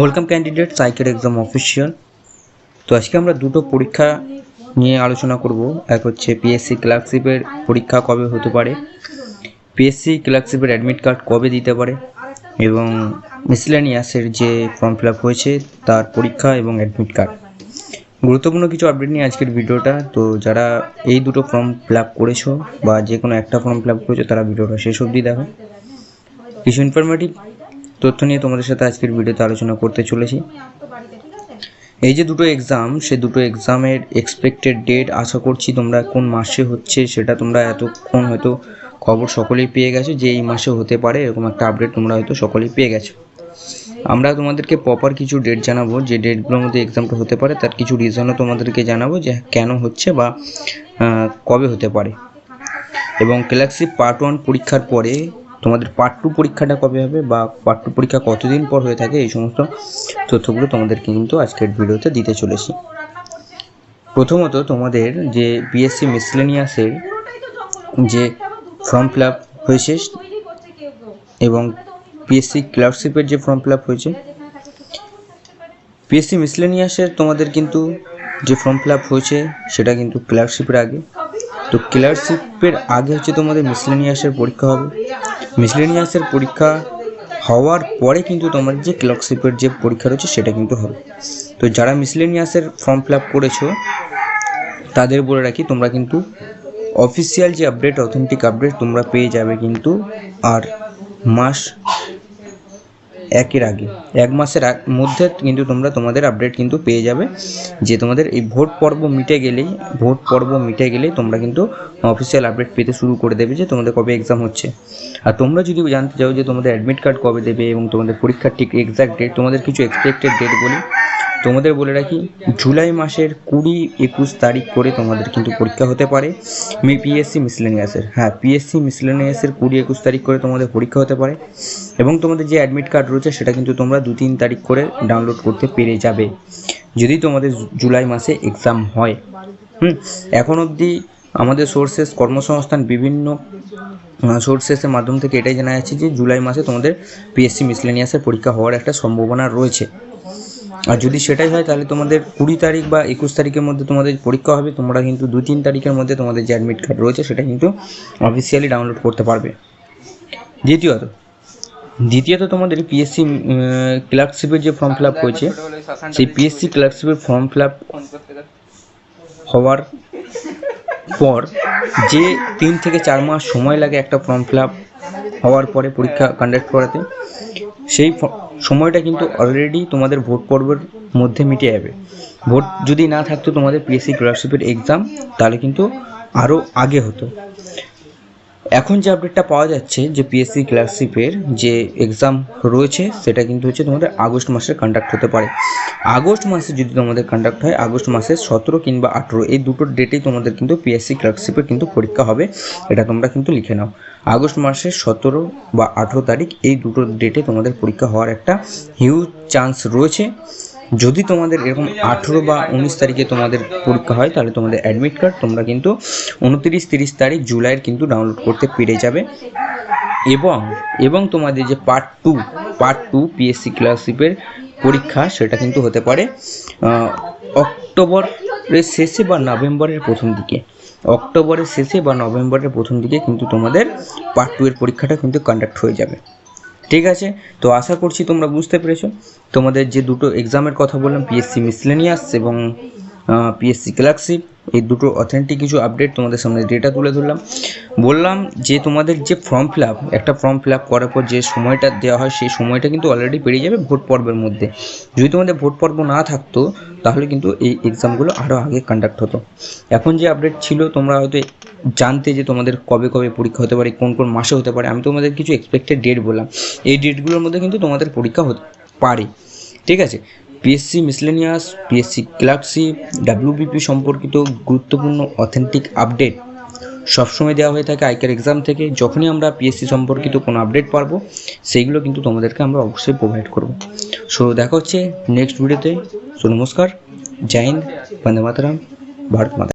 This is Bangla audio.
Welcome candidate cycle exam official তো আজকে আমরা দুটো পরীক্ষা নিয়ে আলোচনা করব। এক হচ্ছে পিএসসি ক্লার্কশিপের পরীক্ষা কবে হতে পারে? পিএসসি ক্লার্কশিপের অ্যাডমিট কার্ড কবে দিতে পারে? এবং মিসলেনিয়াসের যে ফর্ম ফিল হয়েছে, তার পরীক্ষা এবং অ্যাডমিট কার্ড গুরুত্বপূর্ণ কিছু আপডেট নিয়ে আজকের ভিডিওটা। তো যারা এই দুটো ফর্ম ফিল করেছ বা যে কোনো একটা ফর্ম ফিল করেছ, তারা ভিডিওটা শেষ অবধি দেখো। কিছু ইনফরমেটিভ তথ্য নিয়ে তোমাদের সাথে আজকের ভিডিওতে আলোচনা করতে চলেছি। এই যে দুটো এক্সাম সে দুটো এক্সামের এক্সপেক্টেড ডেট আশা করছি তোমরা কোন মাসে হচ্ছে সেটা তোমরা এতক্ষণ হয়তো খবর সকলেই পেয়ে গেছো যে এই মাসে হতে পারে, এরকম একটা আপডেট তোমরা হয়তো সকলেই পেয়ে গেছো। আমরা তোমাদেরকে প্রপার কিছু ডেট জানাব, যে ডেটগুলোর মধ্যে এক্সামটা হতে পারে, তার কিছু রিজনও তোমাদেরকে জানাব যে কেন হচ্ছে বা কবে হতে পারে। এবং গ্যালাক্সি পার্ট ওয়ান পরীক্ষার পরে তোমাদের পার্ট টু পরীক্ষাটা কবে হবে বা পার্ট টু পরীক্ষা কতদিন পর হয়ে থাকে এই সমস্ত তথ্যগুলো তোমাদেরকে কিন্তু আজকের ভিডিওতে দিতে চলেছি। প্রথমত তোমাদের যে বিএসসি মিসলেনিয়াসের যে ফর্ম ফিল আপ হয়েছে এবং পিএসসি ক্লার্কশিপের যে ফর্ম ফিল আপ হয়েছে পিএসসি মিসলেনিয়াসের তোমাদের কিন্তু যে ফর্ম ফিল আপ হয়েছে সেটা কিন্তু ক্লার্কশিপের আগে। তো ক্লার্কশিপের আগে হচ্ছে তোমাদের মিসলেনিয়াসের পরীক্ষা হবে। মিসলেনিয়াসের পরীক্ষা হওয়ার পরে কিন্তু তোমার যে ক্লার্কশিপের যে পরীক্ষা রয়েছে সেটা কিন্তু হবে। তো যারা মিসলেনিয়াসের ফর্ম ফিল আপ করেছ, তাদের বলে রাখি, তোমরা কিন্তু অফিসিয়াল যে আপডেট অথেন্টিক আপডেট তোমরা পেয়ে যাবে কিন্তু আর মাস একের আগে এক মাসের মধ্যে কিন্তু তোমরা তোমাদের আপডেট কিন্তু পেয়ে যাবে। যে তোমাদের এই ভোট পর্ব মিটে গেলেই, ভোট পর্ব মিটে গেলেই তোমরা কিন্তু অফিসিয়াল আপডেট পেতে শুরু করে দেবে যে তোমাদের কবে এক্সাম হচ্ছে। আর তোমরা যদি জানতে চাও যে তোমাদের অ্যাডমিট কার্ড কবে দেবে এবং তোমাদের পরীক্ষার ঠিক এক্সাক্ট ডেট তোমাদের কিছু এক্সপেক্টেড ডেট বলি, তোমাদের বলে রাখি, জুলাই মাসের কুড়ি একুশ তারিখ করে তোমাদের কিন্তু পরীক্ষা হতে পারে। মি পিএসসি মিসলেনিয়াসের হ্যাঁ পিএসসি মিসলেনিয়াসের কুড়ি একুশ তারিখ করে তোমাদের পরীক্ষা হতে পারে। এবং তোমাদের যে অ্যাডমিট কার্ড রয়েছে, সেটা কিন্তু তোমরা দু তিন তারিখ করে ডাউনলোড করতে পেরে যাবে, যদি তোমাদের জুলাই মাসে এক্সাম হয়। হুম, এখন অবধি আমাদের সোর্সেস কর্মসংস্থান, বিভিন্ন সোর্সেসের মাধ্যম থেকে এটাই জানা যাচ্ছে যে, জুলাই মাসে তোমাদের পিএসসি মিসলেনিয়াসের পরীক্ষা হওয়ার একটা সম্ভাবনা রয়েছে। আর যদি সেটাই হয়, তাহলে তোমাদের কুড়ি তারিখ বা একুশ তারিখের মধ্যে তোমাদের পরীক্ষা হবে, তোমরা কিন্তু দু তিন তারিখের মধ্যে তোমাদের যে অ্যাডমিট কার্ড রয়েছে, সেটা কিন্তু অফিসিয়ালি ডাউনলোড করতে পারবে। দ্বিতীয়ত দ্বিতীয়ত তোমাদের পিএসসি ক্লার্কশিপের যে ফর্ম ফিল আপ হয়েছে সেই পিএসসি ক্লার্কশিপের ফর্ম ফিল আপ হওয়ার পর যে তিন থেকে চার মাস সময় লাগে একটা ফর্ম ফিল আপ হওয়ার পরে পরীক্ষা কন্ডাক্ট করাতে সেই সময়টা কিন্তু অলরেডি তোমাদের ভোট পর্বের মধ্যে মিটে যাবে। ভোট যদি না থাকতো তোমাদের পিএসসি স্কলারশিপের এক্সাম তাহলে কিন্তু আরও আগে হতো। এখন যে আপডেটটা পাওয়া যাচ্ছে যে পিএসসি ক্লার্কশিপের যে এক্সাম রয়েছে, সেটা কিন্তু হচ্ছে তোমাদের আগস্ট মাসে কন্ডাক্ট হতে পারে। আগস্ট মাসে যদি তোমাদের কন্ডাক্ট হয়, আগস্ট মাসের সতেরো কিংবা আঠেরো, এই দুটো ডেটেই তোমাদের কিন্তু পিএসসি ক্লার্কশিপের কিন্তু পরীক্ষা হবে, এটা তোমরা কিন্তু লিখে নাও। আগস্ট মাসের সতেরো বা আঠেরো তারিখ, এই দুটো ডেটে তোমাদের পরীক্ষা হওয়ার একটা হিউজ চান্স রয়েছে। যদি তোমাদের এরকম আঠেরো বা উনিশ তারিখে তোমাদের পরীক্ষা হয়, তাহলে তোমাদের অ্যাডমিট কার্ড তোমরা কিন্তু উনতিরিশ, তিরিশ তারিখ জুলাইয়ের কিন্তু ডাউনলোড করতে পেরে যাবে। এবং এবং তোমাদের যে part two part two PSC ক্লাসশিপের পরীক্ষা সেটা কিন্তু হতে পারে অক্টোবরের শেষে বা নভেম্বরের প্রথম দিকে। অক্টোবরের শেষে বা নভেম্বরের প্রথম দিকে কিন্তু তোমাদের পার্ট টু এর পরীক্ষাটা কিন্তু কন্ডাক্ট হয়ে যাবে। ঠিক আছে? তো আশা করছি তোমরা বুঝতে পেরেছ। তোমাদের যে দুটো এক্সামের কথা বললাম পিএসসি মিসলেনিয়াস এবং পিএসসি ক্লার্কশিপ এই দুটো অথেন্টিক কিছু আপডেট তোমাদের সামনে ডেটা তুলে ধরলাম। বললাম যে তোমাদের যে ফর্ম ফিল আপ একটা ফর্ম ফিল আপ করার পর যে সময়টা দেওয়া হয়, সেই সময়টা কিন্তু অলরেডি পেরিয়ে যাবে ভোট পর্বের মধ্যে। যদি তোমাদের ভোট পর্ব না থাকতো, তাহলে কিন্তু এই এক্সামগুলো আরও আগে কন্ডাক্ট হতো। এখন যে আপডেট ছিল, তোমরা হয়তো জানতে যে তোমাদের কবে কবে পরীক্ষা হতে পারে, কোন কোন মাসে হতে পারে, আমি তোমাদের কিছু এক্সপেক্টেড ডেট বললাম। এই ডেটগুলোর মধ্যে কিন্তু তোমাদের পরীক্ষা হতে পারে। ঠিক আছে? PSC miscellaneous PSC clerkship WBP সম্পর্কিত গুরুত্বপূর্ণ অথেন্টিক আপডেট সবসময় দেওয়া হয়ে থাকে আইকার এক্সাম থেকে। যখনই আমরা পিএসসি সম্পর্কিত কোনো আপডেট পারব, সেইগুলো কিন্তু তোমাদেরকে আমরা অবশ্যই প্রোভাইড করব। সো দেখা হচ্ছে নেক্সট ভিডিওতে সো নমস্কার। জয় হিন্দ, বন্দে মাতারাম, ভারত মাতা